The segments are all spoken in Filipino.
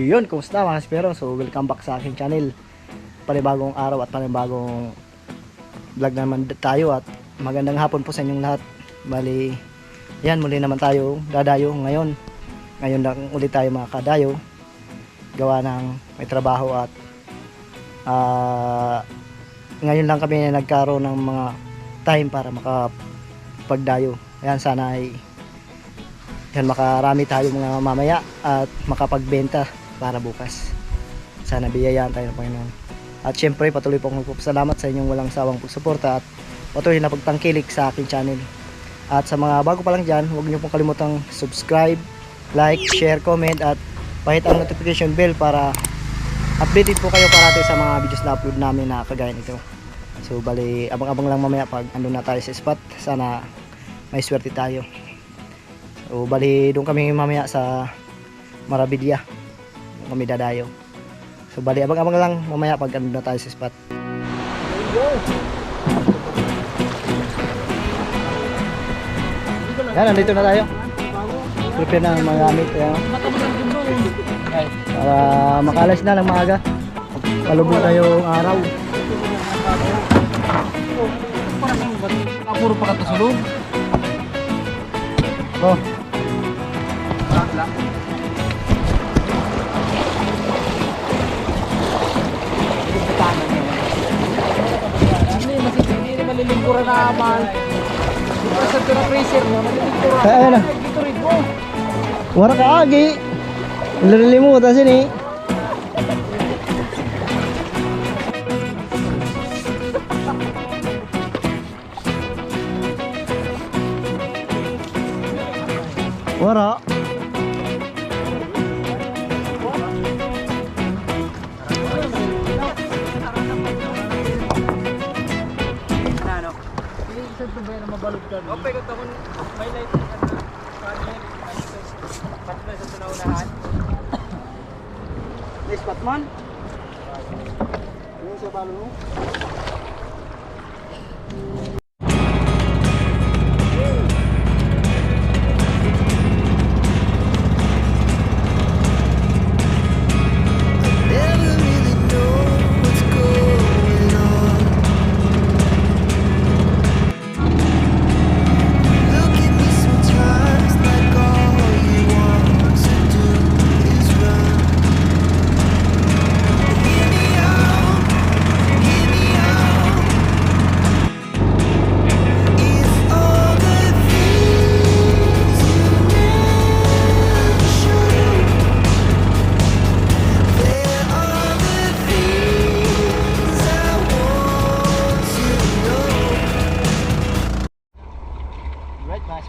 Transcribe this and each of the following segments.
Ayun, kumusta mga spero? So, welcome back sa aking channel. Panibagong araw at panibagong vlog na naman tayo at magandang hapon po sa inyong lahat. Bali, yan, muli naman tayo dadayo ngayon. Ngayon lang ulit tayo mga kadayo. Gawa ng may trabaho at ah, ngayon lang kami nagkaroon ng mga time para makapagdayo. Ayan, sana ay yan makarami tayo mga mamaya at makapagbenta para bukas. Sana biyayaan tayo ng Panginoon. At syempre patuloy po akong magpapasalamat sa inyong walang sawang pagsuporta at patuloy na pagtangkilik sa aking channel. At sa mga bago pa lang dyan, huwag niyo pong kalimutang subscribe, like, share, comment at pahit ang notification bell para updated po kayo parati sa mga videos na upload namin na kagaya nito. So bali, abang-abang lang mamaya pag andun na tayo sa spot. Sana may swerte tayo. So bali, doon kami mamaya sa Marabilia. Kami dadayo. So bali, abang-abang lang mamaya pag andun na tayo sa spot. Yan, nandito na tayo. Prepare na ang mga gamit. Para makalas na ng maaga. Palubog na yung araw. Puro pa katasulog. Oh, malilingkuran na amal. Sa ito na freezer mo, malilingkuran. Kaya na. Dito rin mo. wala ka agi. Nalilimutan sini. Wala.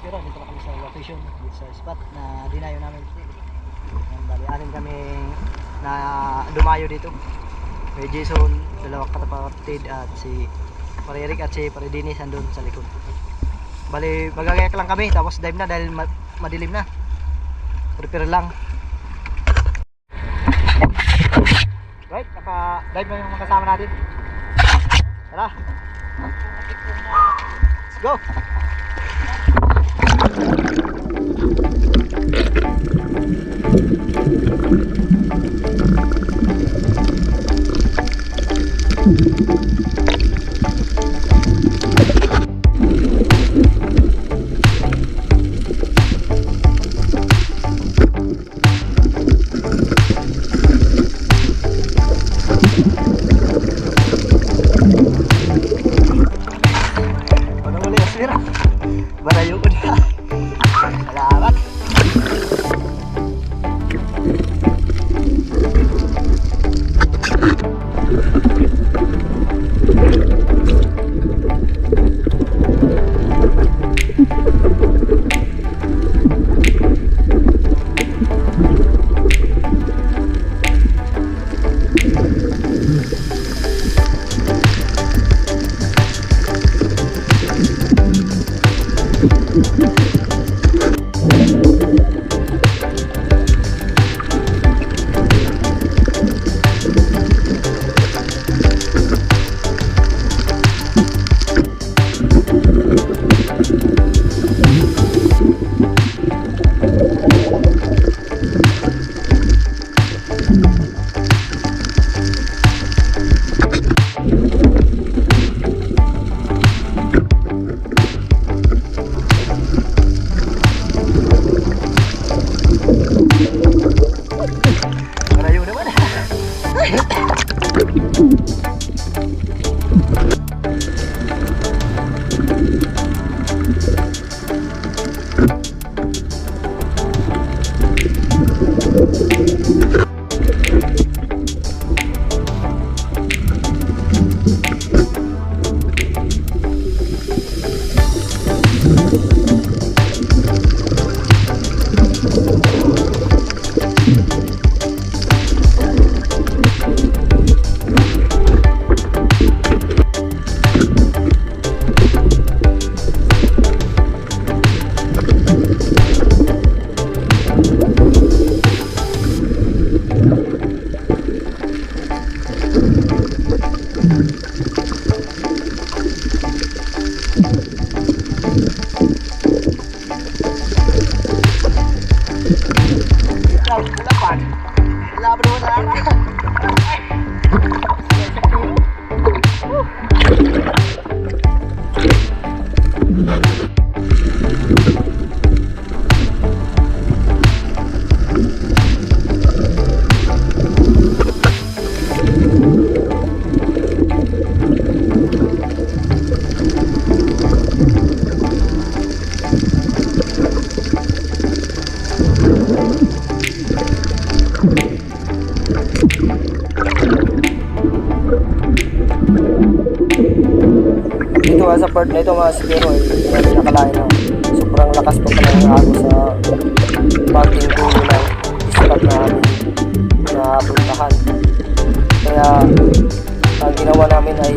Spiro, dito na kami sa location, dito sa spot na dinayo namin. Yan, bali, anin kami na dumayo dito. Kay Jason, dalawang katapatid at si Pare Eric at si Pare Dennis andun sa likod. Bali, magagayak lang kami tapos dive na dahil ma- madilim na. Prepare lang. Right, naka-dive na yung kasama natin. Tara. Let's go. Sa part na ito mga siguro eh, hindi nakalain na sobrang lakas pa pala ng agos sa parking dulo ng spot na na puntahan. Kaya ang ginawa namin ay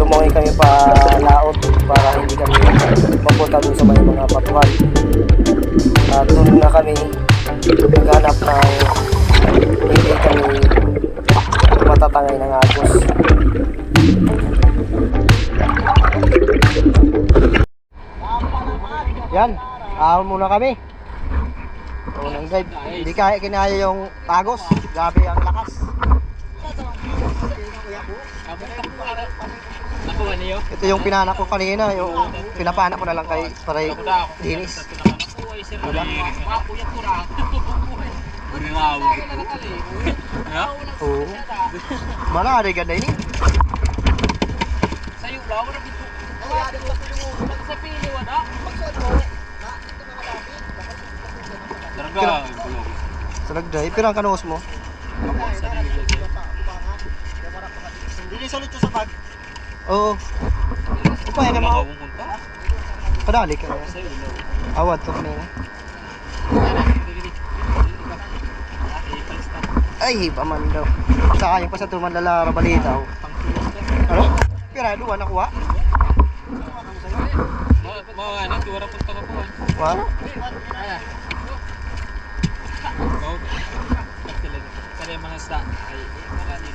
lumangoy kami pa laot para hindi kami mapunta dun sa may mga patuhan. At doon na kami naghanap ng hindi kami matatangay ng agos. Yan, ahon muna kami. Unang drive. Hindi kaya kinaya yung tagos. Grabe ang lakas. Ito yung pinanak ko kanina, yung pinapanak ko na lang kay para dinis. Wala. Oo. Mana ada ganda ini? Sa'yo lang, wala dito. Sa pili, wala. Talaga. Sa nag-drive, pero ang kanuos mo? Hindi sa luto sa bag. Oo. Upaya ka mo. Padali ka. Awad to kanina. Ay, hiba man daw. Sa kayong pa sa tuman lalara balita. oh. Ano? Pira, duwa nakuha? Mga ano, tuwara punta ka po. Wala. Go. Sa mga sa ay wala din.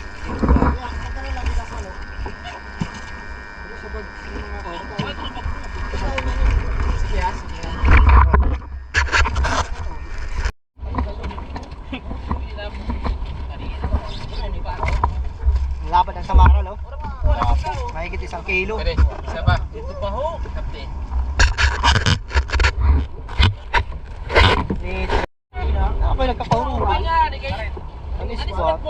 Sige ha, sige ha. Laban ng Samara, no? Mahigit isang kilo. Pwede, isa pa. Dito pa ho. Kapte. Ni Ako ba nagkakauro? Ang spot.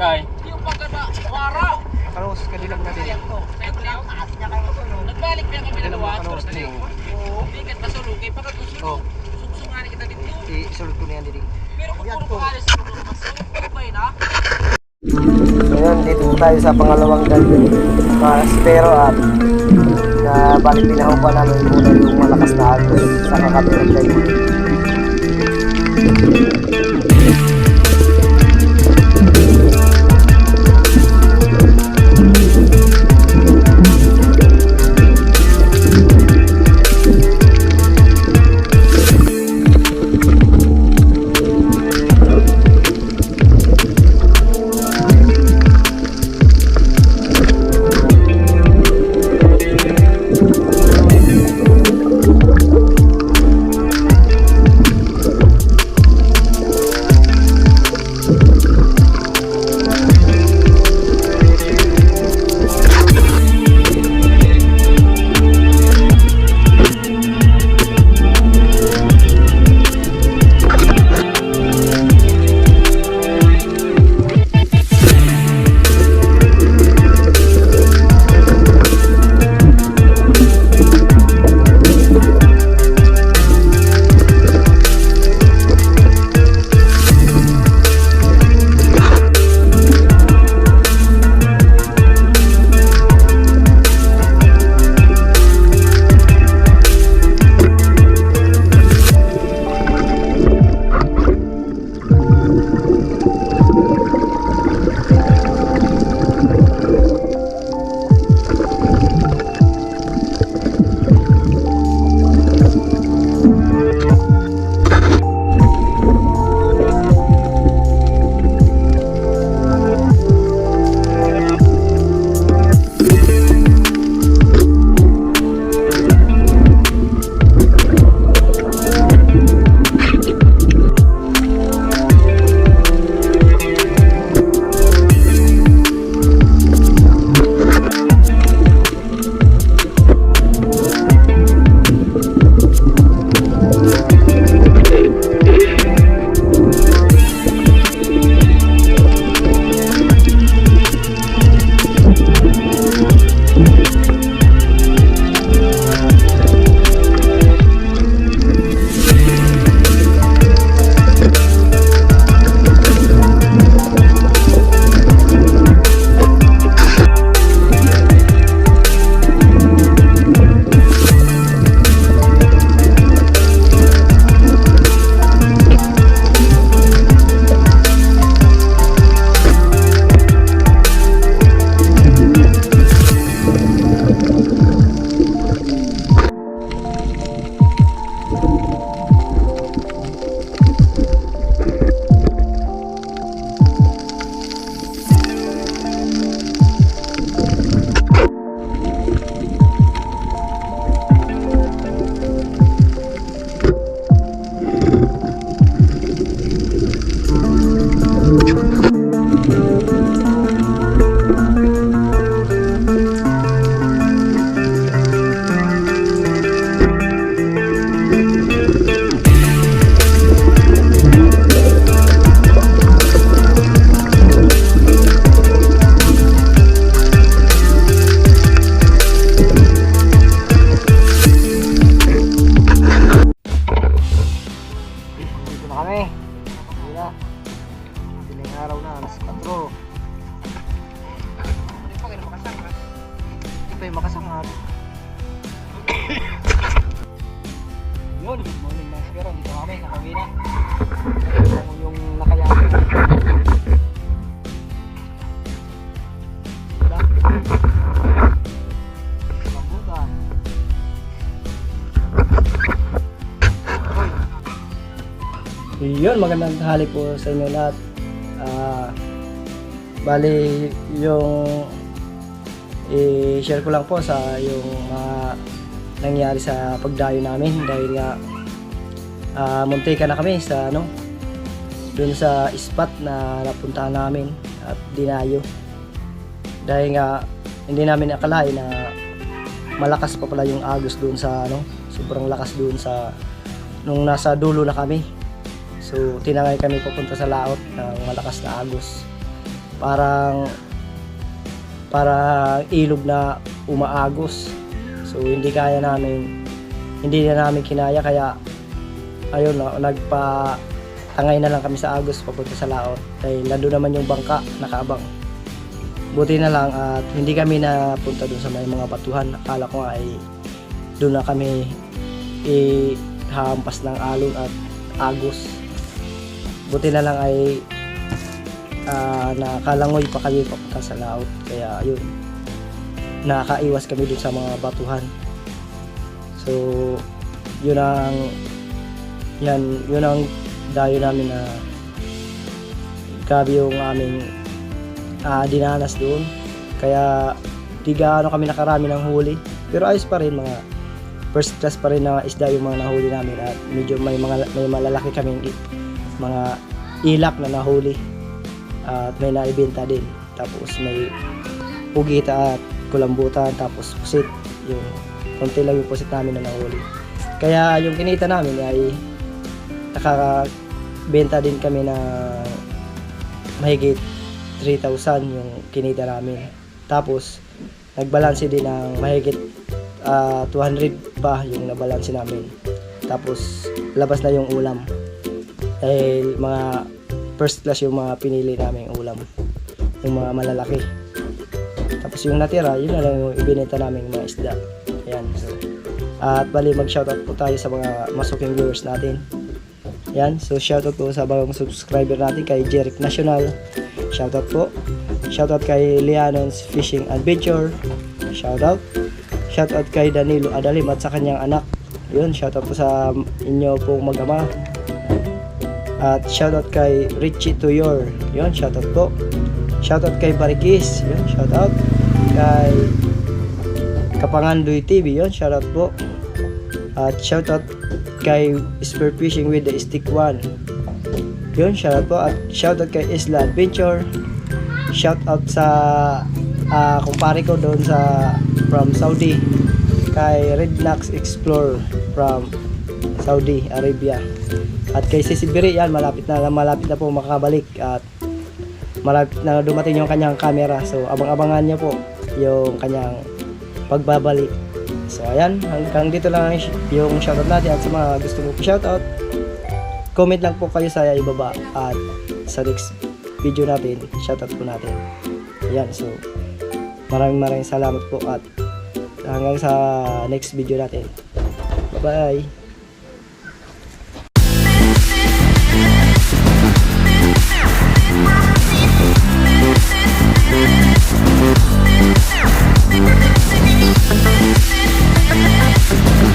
Kay. Yung pagkata, wara. Karos ka dilag na din. Nagbalik pa kami dalawa. karos na din. Oo, bigat masulog. Kaya Suksungani kita dito. isulot ko na yan din. Pero kung puro pangalis masulog pa yun ha. Ngayon, dito tayo sa pangalawang dive. Mas pero at na balik pinahupa namin muna yung malakas na agos sa kakabilang dive. kami. Yun, magandang hali po sa inyo lahat. Ah, bali, yung i-share ko lang po sa yung mga nangyari sa pagdayo namin dahil nga ah, muntika na kami sa ano dun sa spot na napuntahan namin at dinayo dahil nga hindi namin akalain na malakas pa pala yung agos dun sa ano sobrang lakas dun sa nung nasa dulo na kami so tinangay kami papunta sa laot ng malakas na agos. Parang para ilog na umaagos. So hindi kaya namin hindi na namin kinaya kaya ayun no, nagpa tangay na lang kami sa agos papunta sa laot. Dahil nandun naman yung bangka nakaabang. Buti na lang at hindi kami napunta dun sa may mga batuhan. Akala ko nga ay doon na kami ihampas ng alon at agos buti na lang ay ah, nakalangoy pa kami papunta sa laot kaya ayun nakaiwas kami dun sa mga batuhan. So yun ang yan yun ang dayo namin na grabe yung aming ah, dinanas doon. Kaya di gaano kami nakarami ng huli. Pero ayos pa rin mga first class pa rin na isda yung mga nahuli namin at medyo may mga may malalaki kaming mga ilak na nahuli at may naibenta din. Tapos may pugita at kulambutan tapos pusit. Yung konti lang yung pusit namin na nahuli. Kaya yung kinita namin ay nakakabenta din kami na mahigit 3,000 yung kinita namin. Tapos nagbalanse din ng mahigit ah, 200 pa yung nabalanse namin. Tapos labas na yung ulam dahil mga first class yung mga pinili namin ulam. Yung mga malalaki. Tapos yung natira yun na lang yung ibinenta namin mga isda. Ayan so. At bali mag shoutout po tayo sa mga masuking viewers natin. Yan so shoutout po sa bagong subscriber natin kay Jeric National. Shoutout po. Shoutout kay Lianon's Fishing Adventure. Shoutout. Shoutout kay Danilo Adalim at sa kanyang anak. Yun shoutout po sa inyo pong mag-ama at shoutout kay Richie Tuyor. Yun, shoutout po. Shoutout kay Barikis. Yun, shoutout. Kay Kapangandoy TV. Yun, shoutout po. At shoutout kay Spear Fishing with the Stick One. Yun, shoutout po. At shoutout kay Isla Adventure. Shoutout sa ah kumpare ko doon sa from Saudi. Kay Rednax Explorer from Saudi Arabia. At kay Sisi Biri, yan, malapit na malapit na po makabalik at malapit na dumating yung kanyang camera. So, abang-abangan niyo po yung kanyang pagbabalik. So, ayan, hanggang dito lang ang- yung shoutout natin at sa mga gusto mo po shoutout, comment lang po kayo sa ibaba at sa next video natin, shoutout po natin. Ayan, so, maraming maraming salamat po at hanggang sa next video natin. Bye-bye!